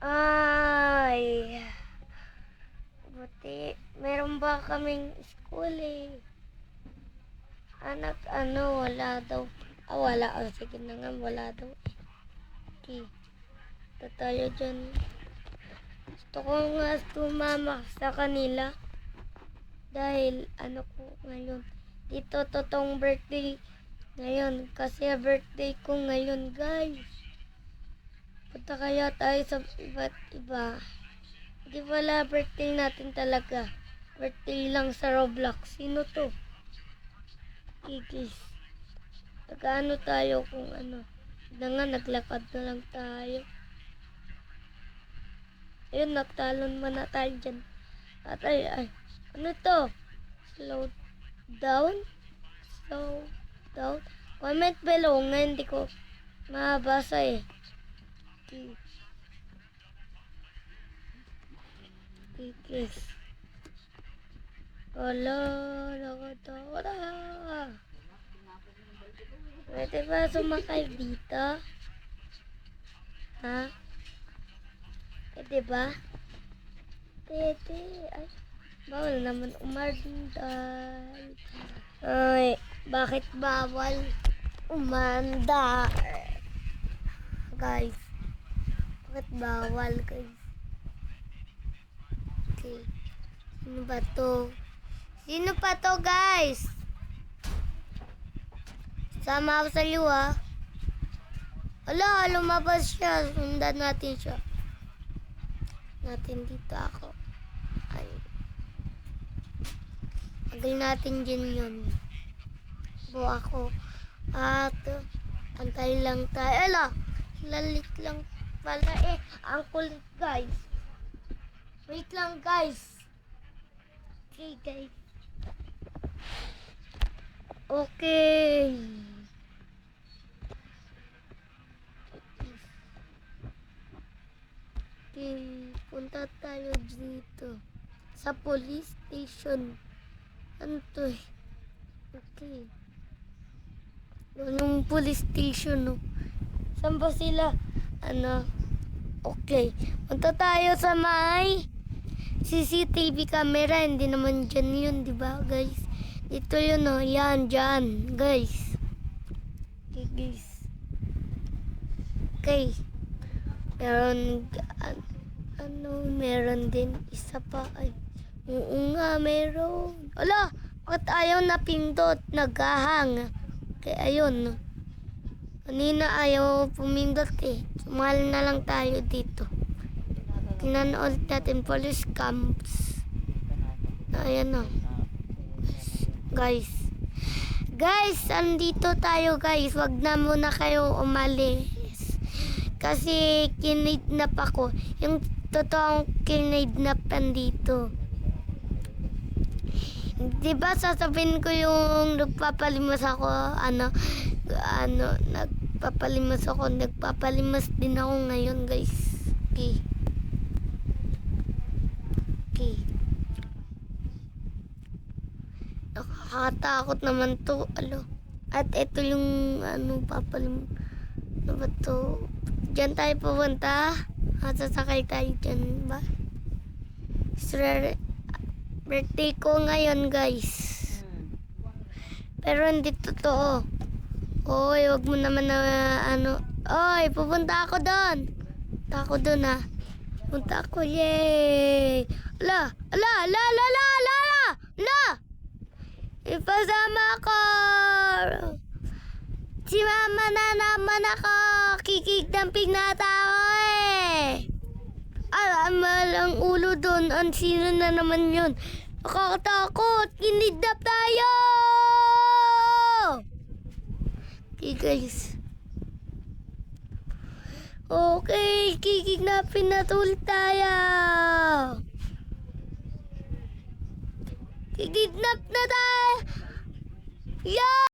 Ay. Buti, meron ba kaming school eh? Anak, ano, wala daw. Ah, wala. Oh, sige na nga, wala daw. eh. Okay. Ito tayo dyan. Gusto ko nga tumama sa kanila. Dahil, ano ko ngayon. Dito, totoong birthday ngayon. Kasi birthday ko ngayon, guys. Punta kaya tayo sa iba't iba. Di wala birthday natin talaga. Birthday lang sa Roblox. Sino to? Kikis. Nag-ano tayo kung ano. Na nga, naglakad na lang tayo. Ayun, nagtalon man na tayo dyan. At ay, ay, ano to? Slow down? Slow down? Comment below. Ngayon, hindi ko mabasa eh. Okay. Kikis. Wala, nakatakot ah. Pwede ba sumakay dito? Ha? Pwede ba? Pwede. Ay, bawal naman umandal. Ay, bakit bawal umandal? Guys, bakit bawal guys? Okay. Sino ba to? Sino pa to guys? Sama ako sa ha. Ala, lumabas siya. Sundan natin siya. Natin dito ako. Ay. Tagal natin dyan yun. Bu ako. At, antay lang tayo. Ala, lalit lang pala eh. Ang kulit guys. Wait lang guys. Okay guys. Okay. Okay, punta tayo dito. Sa police station. Ano to eh? Okay. Yung police station, no? Saan ba sila? Ano? Okay. Punta tayo sa may CCTV camera. Hindi naman dyan yun, di ba, guys? Dito yun, no? Yan, dyan, guys. Okay, guys. Okay. Meron, an- ano, meron din isa pa. Ay, oo nga, meron. Ala, bakit ayaw na pindot? Naghahang. Okay, ayun. Kanina ayaw pumindot eh. Sumali na lang tayo dito. Ulit natin police camps. Ayan na. Guys. Guys, andito tayo guys. Wag na muna kayo umalis. Kasi kinidnap ako. Yung totoong kinidnap andito. Di ba sasabihin ko yung nagpapalimas ako, ano, ano, nagpapalimas ako, nagpapalimas din ako ngayon, guys. Okay. Okay. Nakakatakot naman to, alo. At ito yung, ano, papalim, ano ba to? Diyan tayo pupunta. At sasakay tayo dyan, ba? Sir, birthday ko ngayon, guys. Pero hindi totoo. Oy, wag mo naman na ano. Oy, pupunta ako doon. Punta ako doon ha. Punta ako, yay! Ala, ala, ala, ala, ala, ala, ala! Ipasama ko! Si mama na naman ako! Kikigdamping na tao eh! Alam lang ulo doon. Ang sino na naman yun? Nakakatakot! Kinidnap tayo! Okay guys. Okay, kikidnapin na tuloy tayo. Kikidnap na tayo! Yeah!